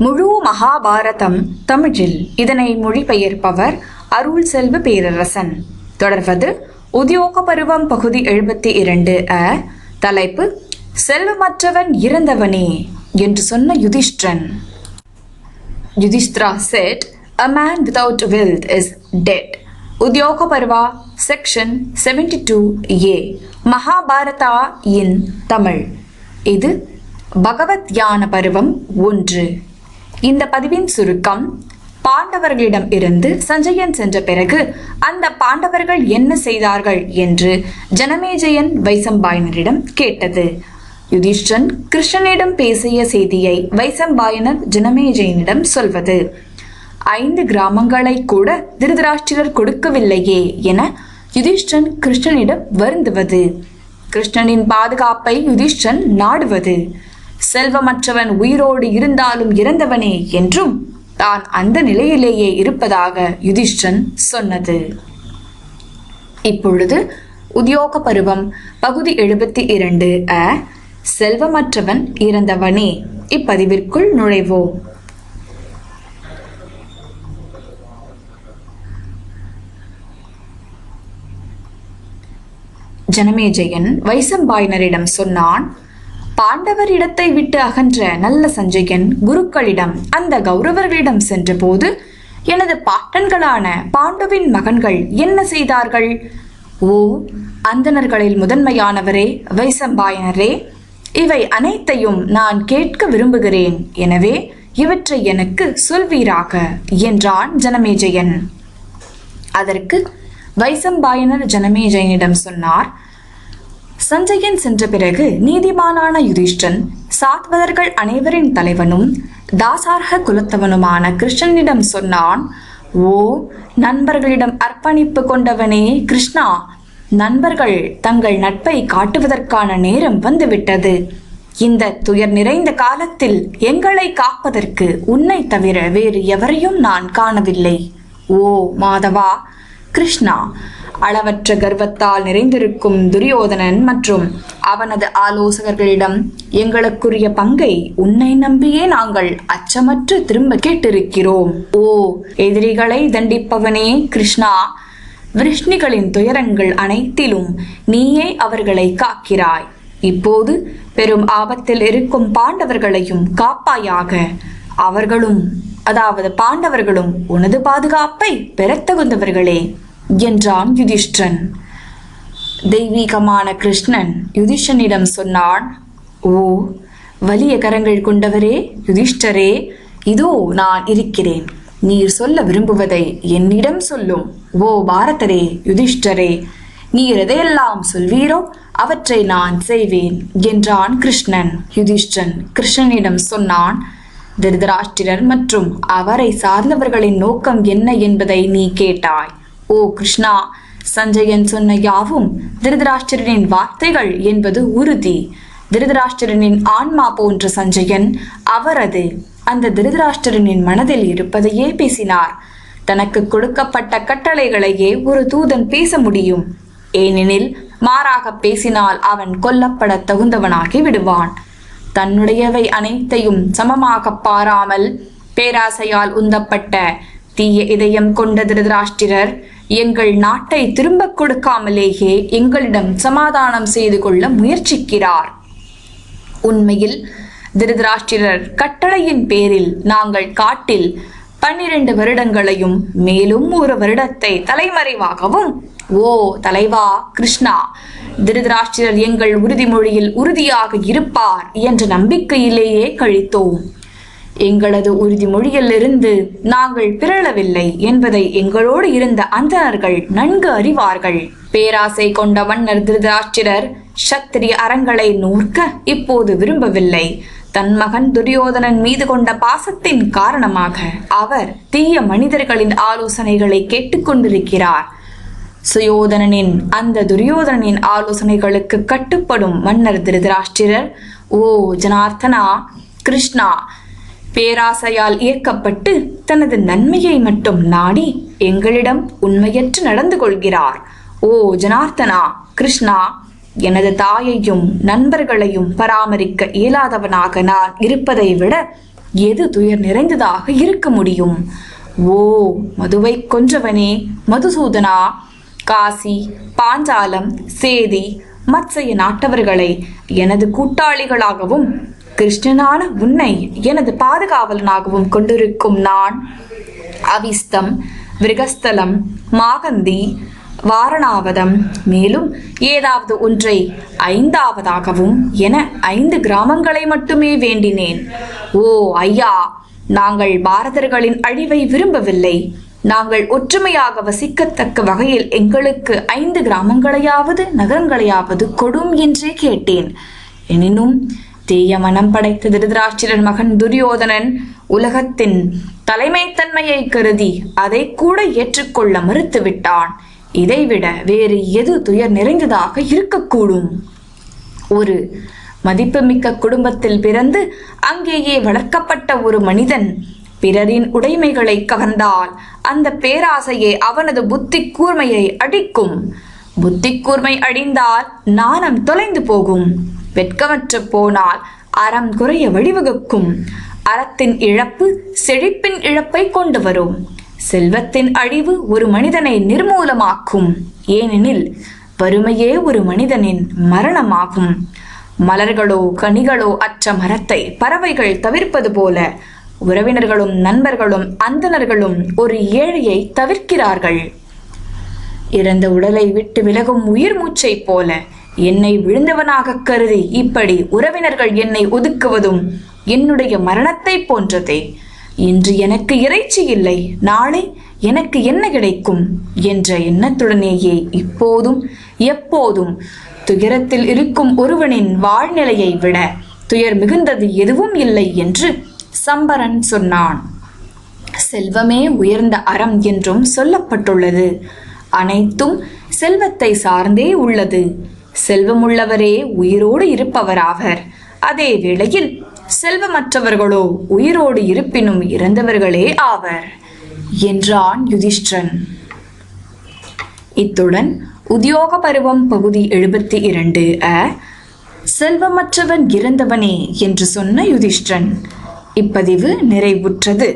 முழு மகாபாரதம் தமிழில் இதனை மொழிபெயர்ப்பவர் அருள் செல்வ பேரரசன் தொடர்வது உத்தியோக பருவம் பகுதி எழுபத்தி இரண்டு அ தலைப்பு செல்வமற்றவன் இறந்தவனே என்று சொன்ன Yudhishtiran Yudhishthira said, A man without wealth is dead. Udyoga Parva, section 72a. Mahabharata in Tamil இது பகவத் யான பருவம் ஒன்று இந்த பதிவின் சுருக்கம் பாண்டவர்களிடம் இருந்து சஞ்சயன் சென்ற பிறகு அந்த பாண்டவர்கள் என்ன செய்தார்கள் என்று ஜனமேஜயன் வைசம்பாயனரிடம் கேட்டது. யுதிஷ்டன் கிருஷ்ணனிடம் பேசிய செய்தியை வைசம்பாயனர் ஜனமேஜயனிடம் சொல்வது ஐந்து கிராமங்களை கூட திருதராஷ்டிரர் கொடுக்கவில்லையே என யுதிஷ்டன் கிருஷ்ணனிடம் வருந்துவது. கிருஷ்ணனின் பாதுகாப்பை யுதிஷ்டன் நாடுவது. செல்வமற்றவன் உயிரோடு இருந்தாலும் இறந்தவனே என்றும் தான் அந்த நிலையிலேயே இருப்பதாக யுதிஷ்டன் சொன்னது. இப்பொழுது உத்தியோக பருவம் பகுதி எழுபத்தி இரண்டு அ செல்வமற்றவன் இறந்தவனே. இப்பதிவிற்குள் நுழைவோம். ஜனமேஜயன் வைசம்பாயினரிடம் சொன்னான் பாண்டவர் இடத்தை விட்டு அகன்ற நல்ல சஞ்சயன் குருக்களிடம் அந்த கௌரவர்களிடம் சென்றபோது எனது பாட்டன்களான பாண்டவின் மகன்கள் என்ன செய்தார்கள்? ஓ அந்தணர்களில் முதன்மையானவரே வைசம்பாயனரே இவை அனைத்தையும் நான் கேட்க விரும்புகிறேன். எனவே இவற்றை எனக்கு சொல்வீராக என்றான் ஜனமேஜயன். அதற்கு வைசம்பாயனர் ஜனமேஜயனிடம் சொன்னார் சஞ்சயன் சென்ற பிறகு நீதிமானான யுதிஷ்டன் சாத்வதர்கள் அனைவரின் தலைவனும் தாசார்க குலத்தவனுமான கிருஷ்ணனிடம் சொன்னான் ஓ நண்பர்களிடம் அர்ப்பணிப்பு கொண்டவனே கிருஷ்ணா! நண்பர்கள் தங்கள் நட்பை காட்டுவதற்கான நேரம் வந்துவிட்டது. இந்த துயர் நிறைந்த காலத்தில் எங்களை காப்பதற்கு உன்னை தவிர வேறு எவரையும் நான் காணவில்லை. ஓ மாதவா! கிருஷ்ணா! அளவற்ற கர்வத்தால் நிறைந்திருக்கும் துரியோதனன் மற்றும் அவனது ஆலோசகர்களிடம் எங்களுக்குரிய பங்கை உன்னை நம்பியே நாங்கள் அச்சமற்று திரும்ப கேட்டிருக்கிறோம். ஓ எதிரிகளை தண்டிப்பவனே கிருஷ்ணா. விருஷ்ணிகளின் துயரங்கள் அனைத்திலும் நீயே அவர்களை காக்கிறாய். இப்போது பெரும் ஆபத்தில் இருக்கும் பாண்டவர்களையும் காப்பாயாக. அவர்களும் அதாவது பாண்டவர்களும் உனது பாதுகாப்பை பெற தகுந்தவர்களே. என்றான் யுதிஷ்டன் தெய்வீகமான கிருஷ்ணன் யுதிஷ்டனிடம் சொன்னான் ஓ வலிய கரங்கள் கொண்டவரே யுதிஷ்டரே இதோ நான் இருக்கிறேன். நீர் சொல்ல விரும்புவதை என்னிடம் சொல்லும். ஓ பாரதரே யுதிஷ்டரே நீர் எதையெல்லாம் சொல்வீரோ அவற்றை நான் செய்வேன் என்றான் கிருஷ்ணன். யுதிஷ்டன் கிருஷ்ணனிடம் சொன்னான் திருதராஷ்டிரர் மற்றும் அவரை சார்ந்தவர்களின் நோக்கம் என்ன என்பதை நீ கேட்டாய். ஓ கிருஷ்ணா சஞ்சயன் சொன்ன யாவும் திருதராஷ்டிரனின் வார்த்தைகள் என்பது உறுதி. திருதராஷ்டிரனின் ஆன்மா போன்ற சஞ்சயன் அவரது. அந்த திருதராஷ்டிரனின் மனதில் இருப்பதையே பேசினார். தனக்கு கொடுக்கப்பட்ட கட்டளைகளையே ஒரு தூதன் பேச முடியும். ஏனெனில் மாறாக பேசினால் அவன் கொல்லப்பட தகுந்தவனாகி விடுவான். தன்னுடையவை அனைத்தையும் சமமாக பாராமல் பேராசையால் உந்தப்பட்ட தீய இதயம் கொண்ட திருதராஷ்டிரர் எங்கள் நாட்டை திரும்பக் கொடுக்காமலேயே எங்களிடம் சமாதானம் செய்து கொள்ள முயற்சிக்கிறார். உண்மையில் திருதராஷ்டிரர் கட்டளையின் பேரில் நாங்கள் காட்டில் பன்னிரண்டு வருடங்களையும் மேலும் ஒரு வருடத்தை தலைமறைவாகவும் ஓ தலைவா கிருஷ்ணா திருதராஷ்டிரர் எங்கள் உறுதிமொழியில் உறுதியாக இருப்பார் என்ற நம்பிக்கையிலேயே கழித்தோம். எங்களது உறுதிமொழியிலிருந்து நாங்கள் பிறழவில்லை என்பதை எங்களோடு இருந்த அந்தணர்கள் நன்கு அறிவார்கள். பேராசை கொண்ட மன்னர் திருதராஷ்டிரர் சத்திரிய அறங்களை நூற்க இப்போது விரும்பவில்லை. தன் மகன் துரியோதனன் மீது கொண்ட பாசத்தின் காரணமாக அவர் தீய மனிதர்களின் ஆலோசனைகளை கேட்டுக்கொண்டிருக்கிறார் சுயோதனனின் அந்த துரியோதனனின் ஆலோசனைகளுக்கு கட்டுப்படும் மன்னர் திருதராஷ்டிரர் ஓ ஜனார்த்தனா கிருஷ்ணா பேராசையால் இயக்கப்பட்டு தனது நன்மையை மட்டும் நாடி எங்களிடம் உண்மையற்று நடந்து கொள்கிறார். ஓ ஜனார்த்தனா கிருஷ்ணா எனது தாயையும் நண்பர்களையும் பராமரிக்க இயலாதவனாக நான் இருப்பதை விட எது துயர் நிறைந்ததாக இருக்க முடியும்? ஓ மதுவை கொன்றவனே மதுசூதனா. காசி பாஞ்சாலம் சேதி மத்சய நாட்டவர்களை எனது கூட்டாளிகளாகவும் கிருஷ்ணனான உன்னை எனது பாதுகாவலனாகவும் கொண்டிருக்கும் நான் அவிஸ்தம் விருகஸ்தலம் மாகந்தி வாரணாவதம் மேலும் ஏதாவது ஒன்றை ஐந்தாவதாகவும் என ஐந்து கிராமங்களை மட்டுமே வேண்டினேன். ஓ ஐயா நாங்கள் பாரதர்களின் அழிவை விரும்பவில்லை. நாங்கள் ஒற்றுமையாக வசிக்கத்தக்க வகையில் எங்களுக்கு ஐந்து கிராமங்களையாவது நகரங்களையாவது கொடும் என்றே கேட்டேன். எனினும் தீய மனம் படைத்த திருதராட்சிரன் மகன் துரியோதனன் உலகத்தின் தலைமைத்தன்மையை கருதி அதை கூட ஏற்றுக்கொள்ள மறுத்துவிட்டான். இதைவிட வேறு எது துயர் நிறைந்ததாக இருக்கக்கூடும்? ஒரு மதிப்புமிக்க குடும்பத்தில் பிறந்து அங்கேயே வளர்க்கப்பட்ட ஒரு மனிதன் பிறரின் உடைமைகளை கவர்ந்தால் அந்த பேராசையே அவனது புத்தி கூர்மையை அடிக்கும். புத்தி கூர்மை அழிந்தால் நாணம் தொலைந்து போகும். வெட்கமற்று போனால் அறம் குறைய வழிவகுக்கும். அறத்தின் இழப்பு செழிப்பின் இழப்பை கொண்டு வரும். செல்வத்தின் அழிவு ஒரு மனிதனை நிர்மூலமாக்கும். ஏனெனில் வறுமையே ஒரு மனிதனின் மரணமாகும். மலர்களோ கனிகளோ அற்ற மரத்தை பறவைகள் தவிர்ப்பது போல உறவினர்களும் நண்பர்களும் அந்தணர்களும் ஒரு ஏழையை தவிர்க்கிறார்கள். இறந்த உடலை விட்டு விலகும் உயிர் மூச்சைப் போல என்னை விழுந்தவனாக கருதி இப்படி உறவினர்கள் என்னை ஒதுக்குவதும் என்னுடைய மரணத்தை போன்றதே. இன்று எனக்கு இறைச்சி இல்லை நாளை எனக்கு என்ன கிடைக்கும் என்ற எண்ணத்துடனேயே இப்போதும் எப்போதும் துயரத்தில் இருக்கும் ஒருவனின் வாழ்நிலையை விட துயர் மிகுந்தது எதுவும் இல்லை என்று சம்பரன் சொன்னான். செல்வமே உயர்ந்த அறம் என்றும் சொல்லப்பட்டுள்ளது. அனைத்தும் செல்வத்தை சார்ந்தே உள்ளது. செல்வமுள்ளவரே உயிரோடு இருப்பவராவர். அதே வேளையில் செல்வமற்றவர்களோ உயிரோடு இருப்பினும் இறந்தவர்களே ஆவர் என்றான் யுதிஷ்டிரன். இத்துடன் உத்தியோக பருவம் பகுதி எழுபத்தி இரண்டு அ செல்வமற்றவன் இறந்தவனே என்று சொன்ன யுதிஷ்டிரன். இப்பதிவு நிறைவுற்றது.